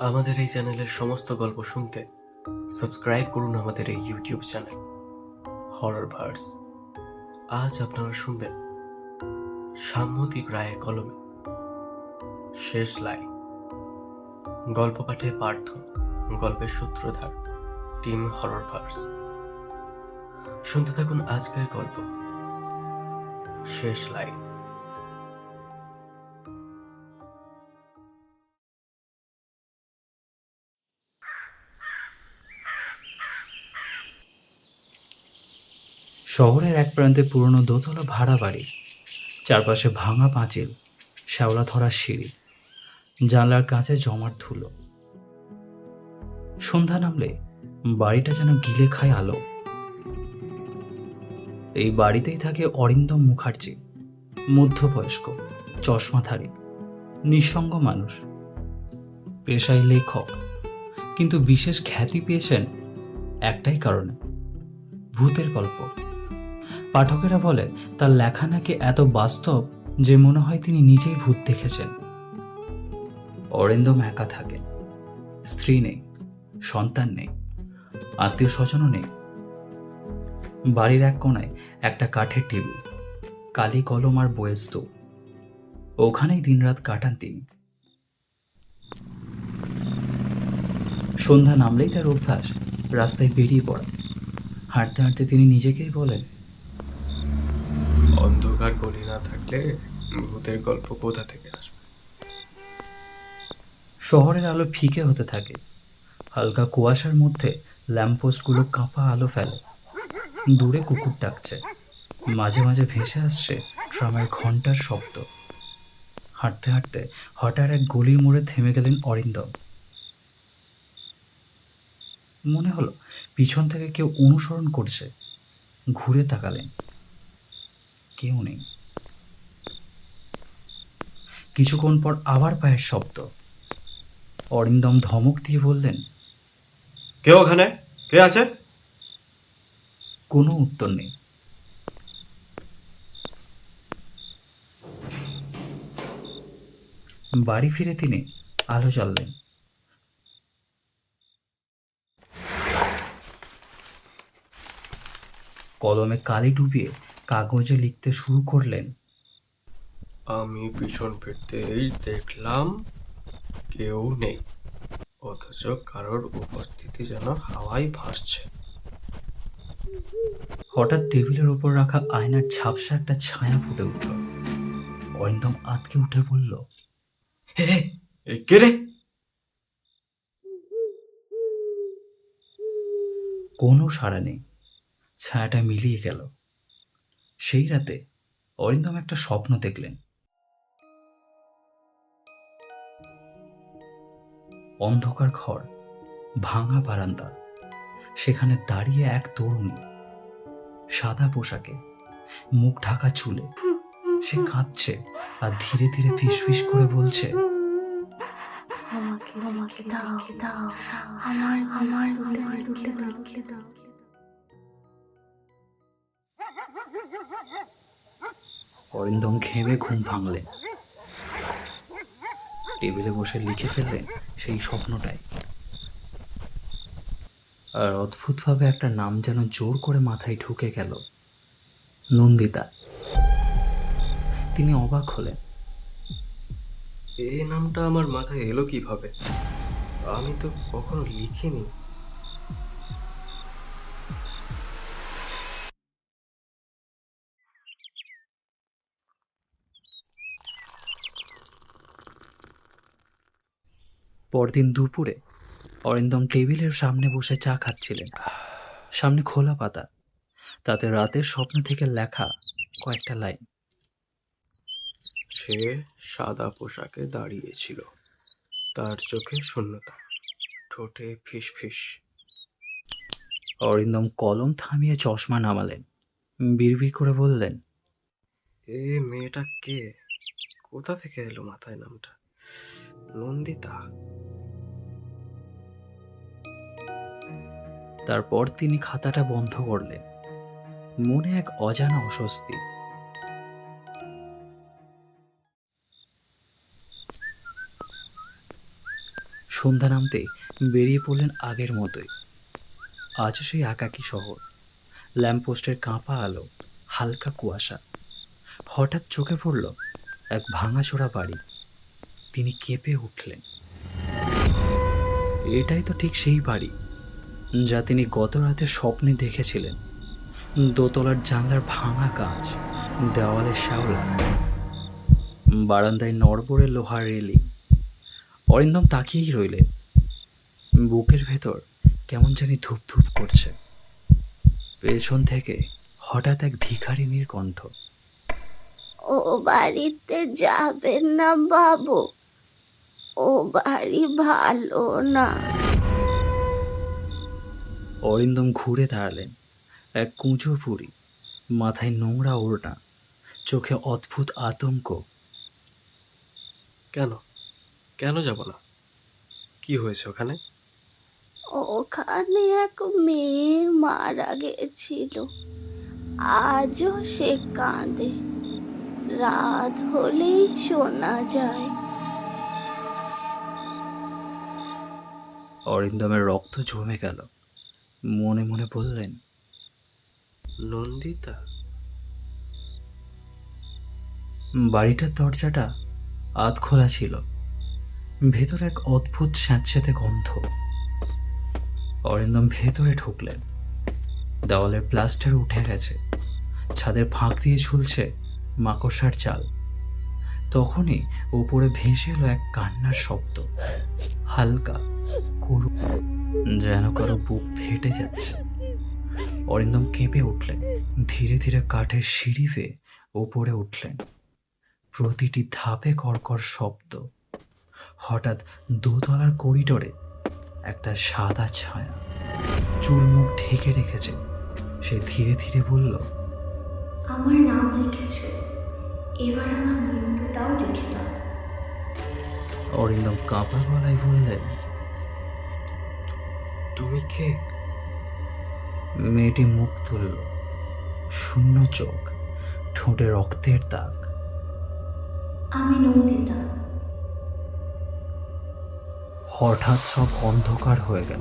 আমাদের এই চ্যানেলের সমস্ত গল্প শুনতে সাবস্ক্রাইব করুন আমাদের এই ইউটিউব চ্যানেল হরর ভার্স আজ আপনারা শুনবেন সাম্যদীপ রায়ের কলমে শেষ লাইন। গল্প পাঠে পার্থ, গল্পের সূত্রধার, টিম হরর ভার্স শুনতে থাকুন আজকের গল্প। শেষ লাইন। শহরের এক প্রান্তে পুরনো দোতলা ভাড়া বাড়ি, চারপাশে ভাঙা পাঁচিল, শ্যাওলা ধরা সিঁড়ি, জানলার কাছে জমার ধুলো। সন্ধ্যা নামলে বাড়িটা যেন গিলে খায় আলো। এই বাড়িতেই থাকে অরিন্দম মুখার্জি, মধ্যবয়স্ক, চশমাধারী, নিঃসঙ্গ মানুষ, পেশায় লেখক। কিন্তু বিশেষ খ্যাতি পেয়েছেন একটাই কারণে, ভূতের গল্প। পাঠকেরা বলে, তার লেখা নাকি এত বাস্তব যে মনে হয় তিনি নিজেই ভূত দেখেছেন। অরিন্দম একা থাকেন স্ত্রী নেই, সন্তান নেই আত্মীয় স্বজনও নেই। বাড়ির এক কোনায় একটা কাঠের টেবিল, কালি কলম আর স্তূপ। ওখানেই দিনরাত কাটান তিনি। সন্ধ্যা নামলেই তার অভ্যাস রাস্তায় বেরিয়ে পড়া হাঁটতে হাঁটতে তিনি নিজেকেই বলেন অন্ধকার গলি না থাকলে ভূতের গল্প কোথা থেকে আসবে? শহরের আলো ফিকে হতে থাকে। হালকা কুয়াশার মধ্যে ল্যাম্পপোস্টগুলো কাঁপা আলো ফেলে। দূরে কুকুর ডাকছে। মাঝে মাঝে ভেসে আসছে ট্রামের ঘণ্টার শব্দ। হাঁটতে হাঁটতে হঠাৎ এক গলির মোড়ে থেমে গেলেন অরিন্দম। মনে হলো পিছন থেকে কেউ অনুসরণ করছে। ঘুরে তাকালেন। কেউ নেই। কিছুক্ষণ পর আবার পায়ের শব্দ। অরিন্দম ধমক দিয়ে বললেন কে ওখানে? কে আছে? কোনো উত্তর নেই। বাড়ি ফিরে তিনি আলো জ্বাললেন। কলমে কালি ডুবিয়ে কাগজে লিখতে শুরু করলেন। আমি পিছন ফিরতেই দেখলাম কেউ নেই অথচ কারোর উপস্থিতি যেন হাওয়ায় ভাসছে। হঠাৎ টেবিলের উপর রাখা আয়নার ঝাপসা একটা ছায়া ফুটে উঠল। অরিন্দম আতকে উঠে বলল হে কে রে? কোনো সাড়া নেই। ছায়াটা মিলিয়ে গেল। সেই রাতে অরিন্দম একটা স্বপ্ন দেখলেন অন্ধকার ঘর ভাঙা বারান্দা সেখানে দাঁড়িয়ে এক তরুণী সাদা পোশাকে মুখ ঢাকা চুলে সে কাঁদছে আর ধীরে ধীরে ফিসফিস করে বলছে আমাকে আমাকে দাও দাও আমার আমার দুলে দুলে দুলে দাও অরিন্দম ঘেমে ঘুম ভাঙলেন টেবিলে বসে লিখে ফেললেন সেই স্বপ্নটাই। আর অদ্ভুতভাবে একটা নাম যেন জোর করে মাথায় ঢুকে গেল। নন্দিতা। তিনি অবাক হলেন। এই নামটা আমার মাথায় এলো কীভাবে? আমি তো কখনো লিখিনি। পরদিন দুপুরে অরিন্দম টেবিলের সামনে বসে চা খাচ্ছিলেন। সামনে খোলা পাতা তাতে রাতের স্বপ্ন থেকে লেখা কয়েকটা লাইন। সে সাদা পোশাকে দাঁড়িয়েছিল। তার চোখে শূন্যতা ঠোঁটে ফিস ফিস অরিন্দম কলম থামিয়ে চশমা নামালেন। বিড়বিড় করে বললেন এ মেয়েটা কে? কোথা থেকে এলো মাথায় নামটা? নন্দিতা? তারপর তিনি খাতাটা বন্ধ করলেন। মনে এক অজানা অস্বস্তি। সন্ধ্যা নামতে বেরিয়ে পড়লেন আগের মতোই। আজও সেই একাকী শহর। ল্যাম্পপোস্টের কাঁপা আলো, হালকা কুয়াশা। হঠাৎ চোখে পড়ল এক ভাঙাচোরা বাড়ি। তিনি কেঁপে উঠলেন। এটাই তো ঠিক সেই বাড়ি। যা তিনি গত রাতে স্বপ্নে দেখেছিলেন। দোতলার জানলার ভাঙা কাঁচ দেওয়ালে শ্যাওলা, বারান্দায় নড়বড়ে লোহার রেলিং। অরিন্দম তাকিয়েই রইলেন। বুকের ভেতর কেমন জানি ধূপ ধূপ করছে। পেছন থেকে হঠাৎ এক ভিখারিনীর কণ্ঠ। ও বাড়িতে যাবেন না বাবু। ও বাড়ি ভালো না। অরিন্দম ঘুরে দাঁড়ালেন। এক কুঁচো পুরি মাথায় নোংরা ওড়না চোখে অদ্ভুত আতঙ্ক। কেন? কেন যাব না? কি হয়েছে ওখানে? ওখানে এক মেয়ে মারা গেছিল। আজও সে কাঁদে। রাত হলেই শোনা যায়। অরিন্দমের রক্ত জমে গেল। মনে মনে বললেন নন্দিতা? বাড়িটার দরজাটা আধ খোলা ছিল ভেতরে এক অদ্ভুত স্যাঁতস্যাঁতে গন্ধ। অরিন্দম ভেতরে ঢুকলেন দেওয়ালের প্লাস্টার উঠে গেছে ছাদের ফাঁক দিয়ে ঝুলছে মাকড়সার চাল। তখনই উপরে ভেসে এলো এক কান্নার শব্দ হালকা করু যেন কারও বুক ফেটে যাচ্ছে। অরিন্দম কেঁপে উঠলেন। ধীরে ধীরে কাঠের সিঁড়ি বেয়ে ওপরে উঠলেন। প্রতিটি ধাপে কর্কর শব্দ। হঠাৎ দোতলার করিডোরে একটা সাদা ছায়া। চুল মুখ ঢেকে রেখেছে। সে ধীরে ধীরে বলল আমার নাম লিখেছো। এবার আমার মৃত্যুটাও লিখে দাও। অরিন্দম কাঁপা গলায় বললেন তুমি কে? মেয়েটি মুখ তুলল। শূন্য চোখ ঠোঁটে রক্তের দাগ। আমি নন্দিতা। হঠাৎ সব অন্ধকার হয়ে গেল।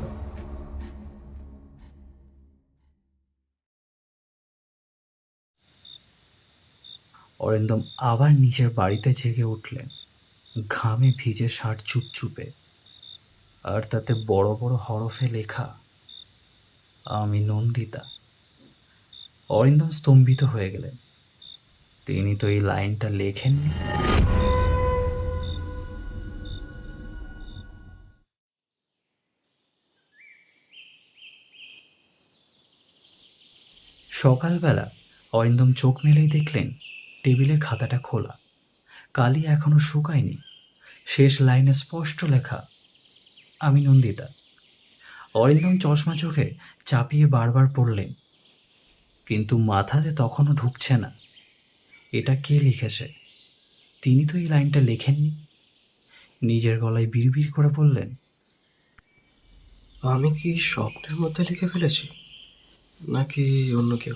অরিন্দম আবার নিজের বাড়িতে জেগে উঠলেন। ঘামে ভিজে শার্ট চুপচুপে। আর তাতে বড় বড় হরফে লেখা, আমি নন্দিতা। অরিন্দম স্তম্ভিত হয়ে গেলেন। তিনি তো এই লাইনটা লেখেননি। সকালবেলা অরিন্দম চোখ মেলেই দেখলেন টেবিলে খাতাটা খোলা। কালি এখনও শুকায়নি। শেষ লাইনে স্পষ্ট লেখা আমি নন্দিতা। অরিন্দম চশমা চোখে চাপিয়ে বারবার পড়লেন। কিন্তু মাথাতে তখনও ঢুকছে না। এটা কে লিখেছে? তিনি তো এই লাইনটা লেখেননি। নিজের গলায় বিড়বিড় করে বললেন আমি কি স্বপ্নের মধ্যে লিখে ফেলেছি? নাকি অন্য কেউ?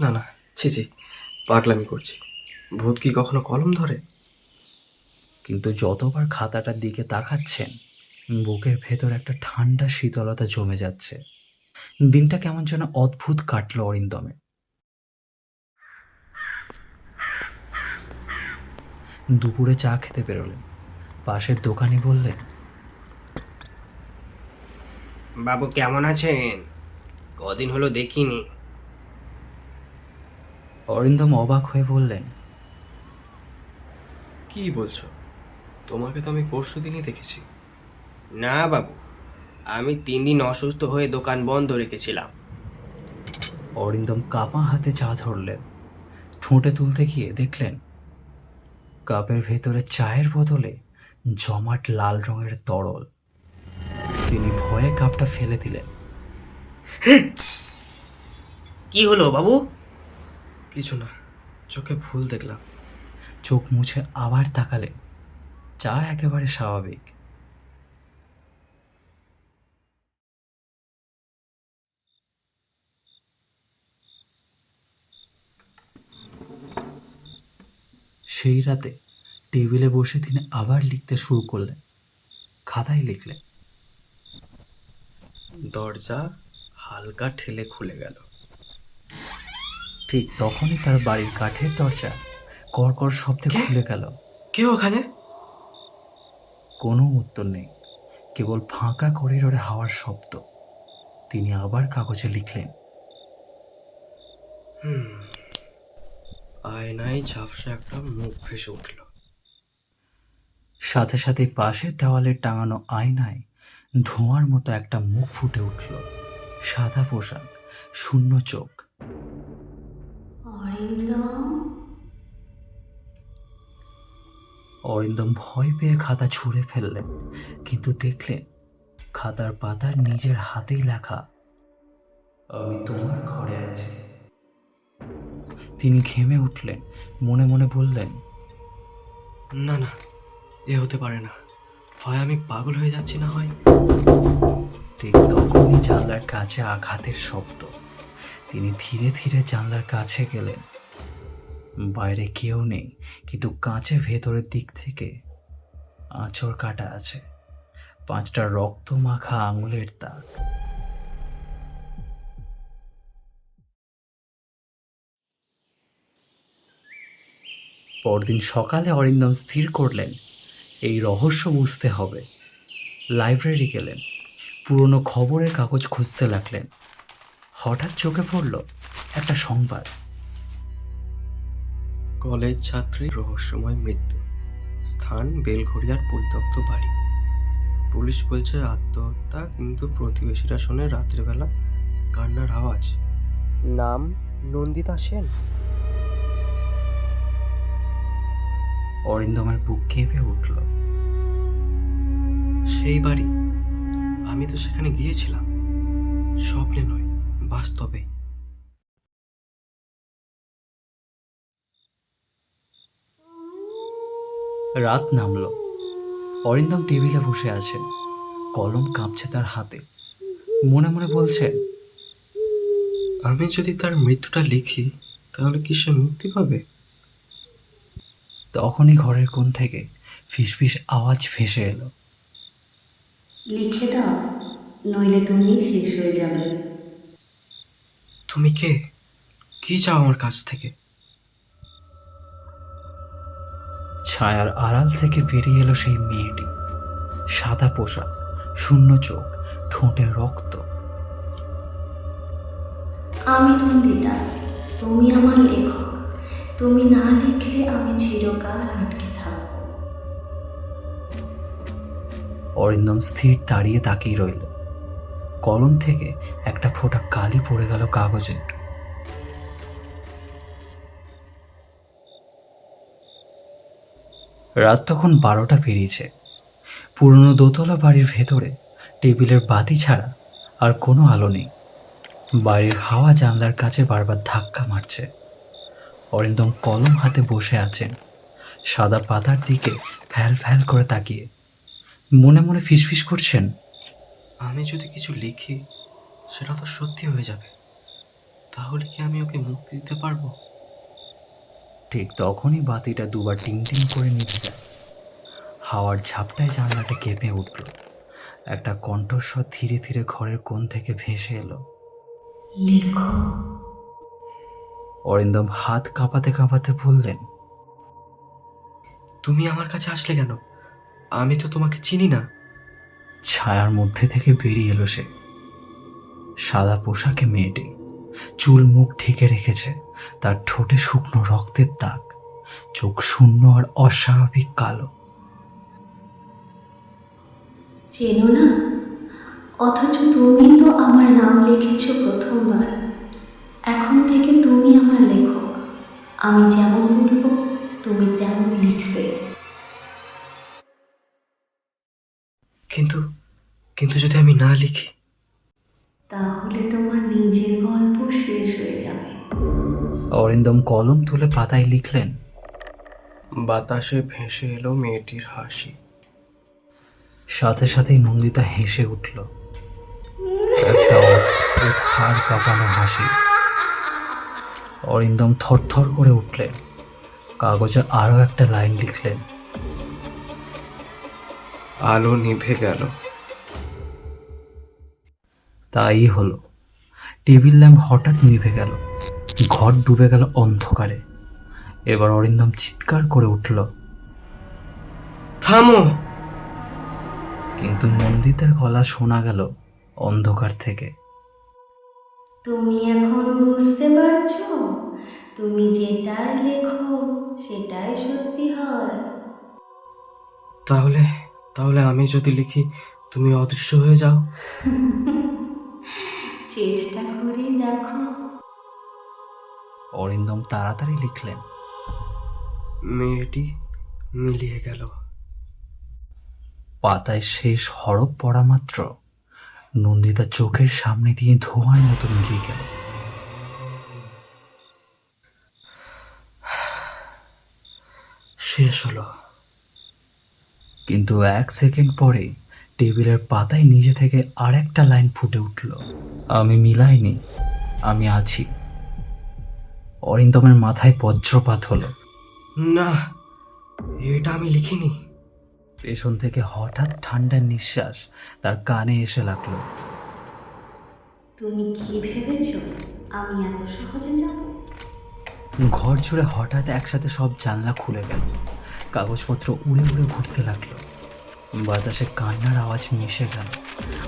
না না ছি ছি পাগলামি করছি। ভূত কি কখনো কলম ধরে? কিন্তু যতবার খাতাটার দিকে তাকাচ্ছেন বুকের ভেতর একটা ঠান্ডা শীতলতা জমে যাচ্ছে। দিনটা কেমন যেন অদ্ভুত কাটলো অরিন্দমে দুপুরে চা খেতে বেরোলেন। পাশের দোকানি বললেন বাবু কেমন আছেন? কদিন হলো দেখিনি। অরিন্দম অবাক হয়ে বললেন কি বলছো? তোমাকে তো আমি পরশু দিনই দেখেছি। না বাবু আমি তিন দিন অসুস্থ হয়ে দোকান বন্ধ রেখেছিলাম। অরিন্দম কাপা হাতে চা ধরলেন। ঠোঁটে তুলতে গিয়ে দেখলেন কাপের ভেতরে চায়ের বদলে জমাট লাল রঙের তরল। তিনি ভয়ে কাপটা ফেলে দিলেন। কি হলো বাবু? কিছু না চোখে ভুল দেখলাম। চোখ মুছে আবার তাকালেন। চা একেবারে স্বাভাবিক। সেই রাতে টেবিলে বসে তিনি আবার লিখতে শুরু করলেন। খাতায় লিখলেন দরজা হালকা ঠেলে খুলে গেল। ঠিক তখনই তার বাড়ির কাঠের দরজা কড়কড় শব্দে খুলে গেল। কে ওখানে? কোনো উত্তর নেই কেবল ফাঁকা করিডোরে হাওয়ার শব্দ। তিনি আবার কাগজে লিখলেন হুম। আয়নায় ঝাপসা একটা মুখ ভেসে উঠল। সাথে সাথে পাশের দেওয়ালে টাঙানো আয়নায় ধোঁয়ার মতো একটা মুখ ফুটে উঠল। সাদা পোশাক শূন্য চোখ। অরিন্দম? অরিন্দম ভয় পেয়ে খাতা ছুঁড়ে ফেললেন কিন্তু দেখলেন খাতার পাতার নিজের হাতেই লেখা আমি তোমার ঘরে আছি। তিনি ঘেমে উঠলেন মনে মনে বললেন না না এ হতে পারে না। হয় আমি পাগল হয়ে যাচ্ছি না হয়? ঠিক তখনই জানলার কাছে আঘাতের শব্দ। তিনি ধীরে ধীরে জানলার কাছে গেলেন। বাইরে কেউ নেই কিন্তু কাঁচে ভেতরের দিক থেকে আঁচড় কাটা আছে। পাঁচটা রক্ত মাখা আঙুলের দাগ। পরদিন সকালে অরিন্দম স্থির করলেন। এই রহস্য বুঝতে হবে। লাইব্রেরি গেলেন। পুরনো খবরের কাগজ খুঁজতে লাগলেন। হঠাৎ চোখে পড়ল একটা সংবাদ। কলেজ ছাত্রীর রহস্যময় মৃত্যু। স্থান বেলঘড়িয়ার পরিত্যক্ত বাড়ি। পুলিশ বলছে আত্মহত্যা, কিন্তু প্রতিবেশীরা শোনে রাত্রেবেলা কান্নার আওয়াজ। নাম নন্দিতা সেন। অরিন্দমের বুক কেঁপে উঠল। সেই বাড়ি আমি তো সেখানে গিয়েছিলাম। স্বপ্নে নয়, বাস্তবে। রাত নামল। অরিন্দম টেবিলে বসে আছেন কলম কাঁপছে তার হাতে। মনে মনে বলছেন আমি যদি তার মৃত্যুটা লিখি, তাহলে কি সে মুক্তি পাবে? তখনই ঘরের কোণ থেকে ফিসফিস আওয়াজ ভেসে এলো। লিখে দাও নইলে তুমি শেষ হয়ে যাবে। তুমি কে? কি চাও আমার কাছ থেকে? ছায়ার আড়াল থেকে বেরিয়ে এলো সেই মেয়েটি। সাদা পোশাক শূন্য চোখ ঠোঁটে রক্ত। আমি নন্দিতা তুমি আমার লেখক। তুমি না লিখলে আমি চিরকাল আটকে থাকব। অরিন্দম স্থির দাঁড়িয়ে তাকিয়ে রইল। কলম থেকে একটা ফোঁটা কালি পড়ে গেল কাগজে। রাত তখন বারোটা পেরিয়েছে পুরনো দোতলা বাড়ির ভেতরে টেবিলের বাতি ছাড়া আর কোনো আলো নেই। বাড়ির হাওয়া জানলার কাছে বারবার ধাক্কা মারছে। অরিন্দম কলম হাতে বসে আছেন। সাদা পাতার দিকে ফ্যাল ফ্যাল করে তাকিয়ে। মনে মনে ফিসফিস করছেন। আমি যদি কিছু লিখি সেটা তো সত্যি হয়ে যাবে। তাহলে কি আমি ওকে মুক্তি দিতে পারব? ঠিক তখনই বাতিটা দুবার টিং টিং করে নিভে যায়। হাওয়ার ঝাপটায় জানলাটা কেঁপে উঠল। একটা কণ্ঠস্বর ধীরে ধীরে ঘরের কোণ থেকে ভেসে এলো। লেখো। অরিন্দম হাত কাঁপাতে কাঁপাতে বললেন তুমি আমার কাছে আসলে কেন? আমি তো তোমাকে চিনি না। ছায়ার মধ্যে থেকে বেরিয়ে এলো সে। সাদা পোশাকে মেয়েটি চুল মুখ ঢেকে রেখেছে তার ঠোঁটে শুকনো রক্তের দাগ চোখ শূন্য আর অস্বাভাবিক কালো। চেনো না অথচ তুমি তো আমার নাম লিখেছ প্রথমবার। এখন থেকে তুমি আমার লেখক। আমি যেমন বলব তুমি তেমন লিখবে। কিন্তু কিন্তু যদি আমি না লিখি? তাহলে তোমার নিজের গল্প শেষ হয়ে যাবে। অরিন্দম কলম তুলে পাতায় লিখলেন বাতাসে ভেসে এলো মেয়েটির হাসি। সাথে সাথেই নন্দিতা হেসে উঠল। একটা অদ্ভুত হাড় কাঁপানো হাসি। অরিন্দম থরথর করে উঠলেন। কাগজে আরও একটা লাইন লিখলেন। আলো নিভে গেল। তাই হলো। টেবিল ল্যাম্প হঠাৎ নিভে গেল। ঘর ডুবে গেল অন্ধকারে। এবার অরিন্দম চিৎকার করে উঠল। থামো। কিন্তু নন্দিতার গলা শোনা গেল অন্ধকার থেকে। তুমি এখন বুঝতে পারছ? তুমি যেটাই লেখো সেটাই সত্যি হয়। তাহলে তাহলে আমি যদি লিখি তুমি অদৃশ্য হয়ে যাও। চেষ্টা করে দেখো। অরিন্দম তাড়াতাড়ি লিখলেন। মেয়েটি মিলিয়ে গেল। পাতায় শেষ হরফ পড়া মাত্র। নন্দিতা চোখের সামনে দিয়ে ধোঁয়ার মতো মিলিয়ে গেল। শেষ হলো। কিন্তু এক সেকেন্ড পরে টেবিলের পাতায় নিজে থেকে আরেকটা লাইন ফুটে উঠল। আমি মিলাইনি, আমি আছি। অরিন্দমের মাথায় বজ্রপাত হলো। না, এটা আমি লিখিনি। পেছন থেকে হঠাৎ ঠান্ডা নিঃশ্বাস তার কানে এসে লাগল। তুমি কি ভেবেছো? আমি এত সহজে যাব ঘর জুড়ে হঠাৎ একসাথে সব জানলা খুলে গেল। কাগজপত্র উড়ে উড়ে ঘুরতে লাগল। বাতাসে কান্নার আওয়াজ মিশে গেল।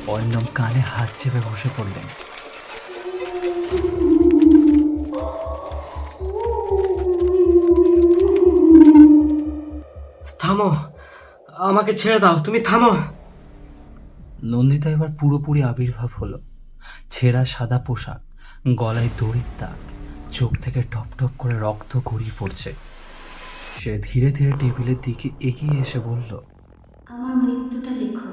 অরিন্দম কানে হাত চেপে বসে পড়লেন। থামো। আমাকে ছেড়ে দাও তুমি থামো। নন্দিতা এবার পুরোপুরি আবির্ভাব হলো। ছেঁড়া সাদা পোশাক গলায় দড়ির দাগ চোখ থেকে টপ টপ করে রক্ত গড়িয়ে পড়ছে। সে ধীরে ধীরে টেবিলের দিকে এগিয়ে এসে বলল আমার মৃত্যুটা লেখো।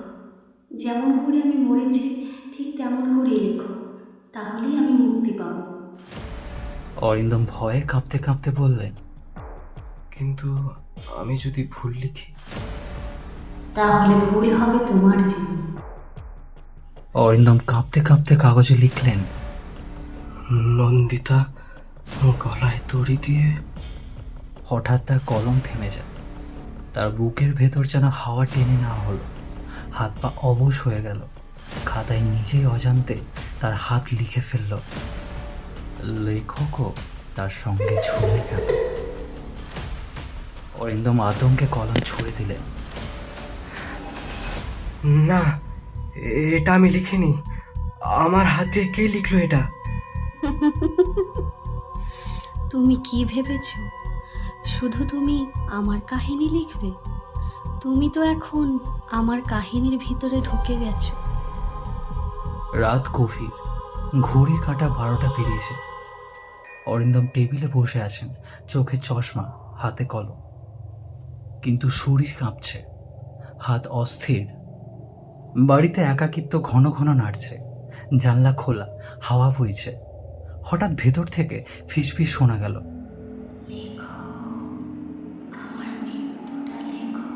যেমন করে আমি মরেছি ঠিক তেমন করেই লেখো। তাহলেই আমি মুক্তি পাবো। অরিন্দম ভয়ে কাঁপতে কাঁপতে বললেন কিন্তু আমি যদি ভুল লিখি তাহলে ভুল হবে তোমার জীবন অরিন্দম কাঁপতে কাঁপতে কাগজে লিখলেন নন্দিতা গলায় দড়ি দিয়ে। হঠাৎ তার কলম থেমে যায়। তার বুকের ভেতর যেন হাওয়া টেনে নেওয়া হলো। হাত পা অবশ হয়ে গেল। খাতায় নিজেই অজান্তে তার হাত লিখে ফেলল লেখকও তার সঙ্গে ঝুলে গেল। অরিন্দম আতঙ্কে কলম ছুঁড়ে দিলেন। না এটা আমি লিখিনি। আমার হাতে কে লিখলো এটা? তুমি কি ভেবেছ? শুধু তুমি আমার কাহিনী লিখবে? তুমি তো এখন আমার কাহিনীর ভিতরে ঢুকে গেছো। রাত গভীর। ঘড়ি কাটা বারোটা পেরিয়েছে। অরিন্দম টেবিলে বসে আছেন চোখে চশমা হাতে কলম। কিন্তু শরীর কাঁপছে। হাত অস্থির। বাড়িতে একাকিত্ব ঘন ঘন নাড়ছে। জানলা খোলা হাওয়া বইছে। হঠাৎ ভেতর থেকে ফিসফিস শোনা গেল। লেখো আমার মৃত্যুটা লেখো।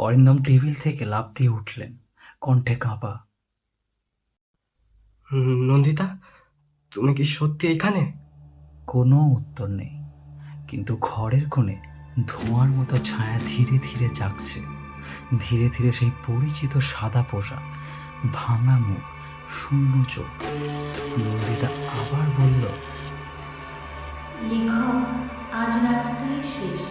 অরিন্দম টেবিল থেকে লাফ দিয়ে উঠলেন কণ্ঠে কাঁপা। নন্দিতা তুমি কি সত্যি এখানে? কোনো উত্তর নেই কিন্তু ঘরের কোণে ধোঁয়ার মতো ছায়া ধীরে ধীরে জাগছে। ধীরে ধীরে সেই পরিচিত সাদা পোশাক ভাঙা মুখ শূন্য চোখ। নন্দিতা আবার বলল লেখক আজ রাতটাই শেষ।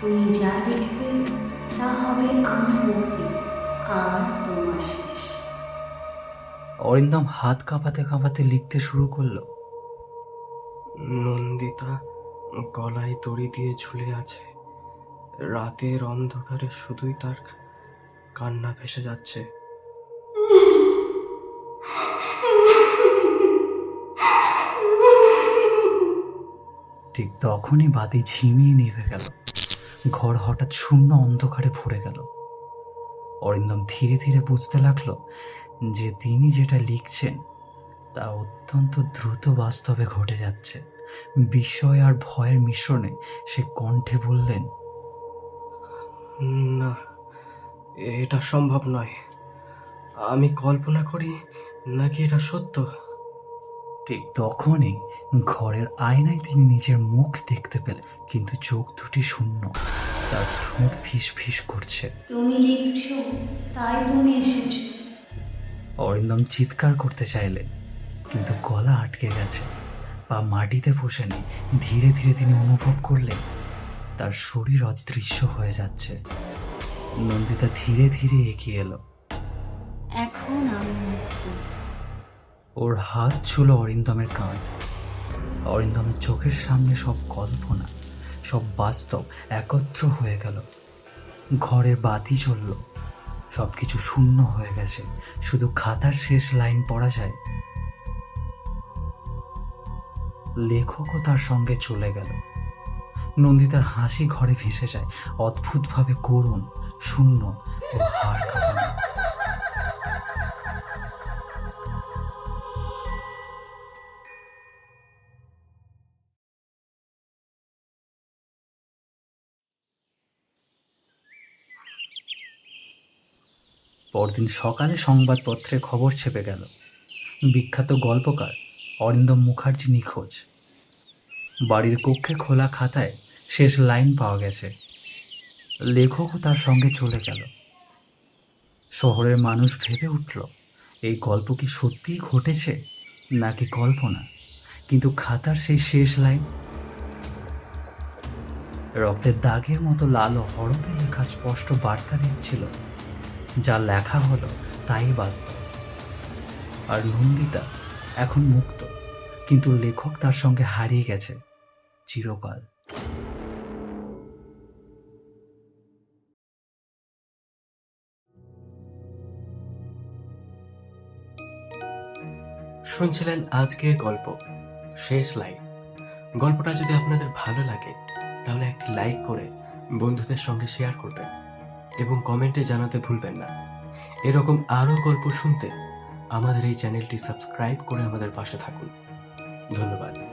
তুমি যা লিখবে তা হবে আমার মুক্তি আর তোমার শেষ। অরিন্দম হাত কাঁপাতে কাঁপাতে লিখতে শুরু করল নন্দিতা গলায় দড়ি দিয়ে ঝুলে আছে। রাতের অন্ধকারে শুধুই তার কান্না ভেসে যাচ্ছে। ঠিক তখনই বাতি ঝিমিয়ে নিভে গেল। ঘর হঠাৎ শূন্য অন্ধকারে ভরে গেল। অরিন্দম ধীরে ধীরে বুঝতে লাগল যে তিনি যেটা লিখছেন তা অত্যন্ত দ্রুত বাস্তবে ঘটে যাচ্ছে। বিস্ময় আর ভয়ের মিশ্রণে সে কণ্ঠে বললেন না এটা সম্ভব নয়। আমি কল্পনা করি নাকি এটা সত্য? ঠিক তখনই ঘরের আয়নায় তিনি নিজের মুখ দেখতে পেলেন কিন্তু চোখ দুটি শূন্য। তার ঠোঁট ফিস ফিস করছে। তুমি লিখছো তাই তুমি এসেছ। অরিন্দম চিৎকার করতে চাইলেন কিন্তু গলা আটকে গেছে। পা মাটিতে বসে নেই ধীরে ধীরে তিনি অনুভব করলেন তার শরীর অদৃশ্য হয়ে যাচ্ছে। নন্দিতা ধীরে ধীরে এগিয়ে এলো। এখন আমি মুক্ত। ওর হাত ছিল অরিন্দমের কাঁধ। অরিন্দমের চোখের সামনে সব কল্পনা সব বাস্তব একত্র হয়ে গেল। ঘরের বাতি জ্বলল। সব কিছু শূন্য হয়ে গেছে। শুধু খাতার শেষ লাইন পড়া যায়। লেখকও তার সঙ্গে চলে গেল। নন্দিতার হাসি ঘরে ভেসে যায়, অদ্ভুতভাবে করুণ, শূন্য ও কাঁপানো। পরদিন সকালে সংবাদপত্রে খবর ছেপে গেল। বিখ্যাত গল্পকার অরিন্দম মুখার্জি নিখোঁজ। বাড়ির কক্ষে খোলা খাতায় শেষ লাইন পাওয়া গেছে। লেখকও তার সঙ্গে চলে গেল। শহরের মানুষ ভেবে উঠল, এই গল্প কি সত্যিই ঘটেছে নাকি কল্পনা? কিন্তু খাতার সেই শেষ লাইন, রক্তের দাগের মতো লাল হরপে লেখা স্পষ্ট বার্তা দিচ্ছিল, যা লেখা হলো, তাই বাস্তব। আর নন্দিতা এখন মুক্ত। কিন্তু লেখক তার সঙ্গে হারিয়ে গেছে। চিরকাল। শুনছিলেন আজকের গল্প। শেষ লাইন। গল্পটা যদি আপনাদের ভালো লাগে, তাহলে একটি লাইক করে বন্ধুদের সঙ্গে শেয়ার করবেন এবং কমেন্টে জানাতে ভুলবেন না। এরকম আরও গল্প শুনতে আমাদের এই চ্যানেলটি সাবস্ক্রাইব করে আমাদের পাশে থাকুন। ধন্যবাদ।